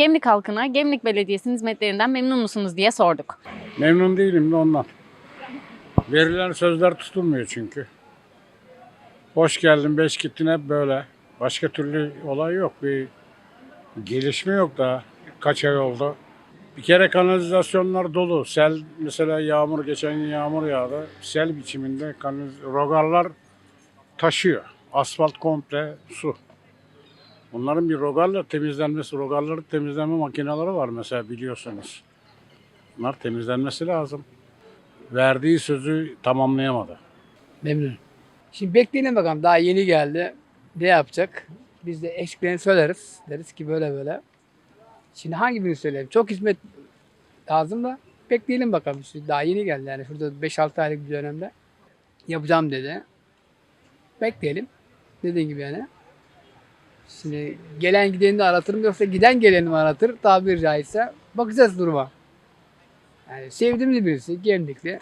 Gemlik halkına Gemlik Belediyesi'nin hizmetlerinden memnun musunuz diye sorduk. Memnun değilim de ondan. Verilen sözler tutulmuyor çünkü. Hoş geldin, beş gittin hep böyle. Başka türlü olay yok. Bir gelişme yok daha. Kaç ay oldu. Bir kere kanalizasyonlar dolu. Sel mesela yağmur geçen yağmur yağdı. Sel biçiminde kanaliz rogarlar taşıyor. Asfalt komple su. Bunların bir rogarla temizlenmesi, rogarların temizlenme makineleri var mesela biliyorsunuz. Bunlar temizlenmesi lazım. Verdiği sözü tamamlayamadı. Memnun. Şimdi bekleyelim bakalım. Daha yeni geldi. Ne yapacak? Biz de eksiklerini söyleriz. Deriz ki böyle böyle. Şimdi hangi birini söyleyelim? Çok hizmet lazım da bekleyelim bakalım. Şimdi daha yeni geldi yani. Şurada 5-6 aylık bir dönemde yapacağım dedi. Bekleyelim. Dediğin gibi yani. Şimdi gelen gideni de aratırım yoksa giden geleni mi aratır tabiri caizse bakacağız duruma. Yani sevdiğimiz birisi, gemlikli.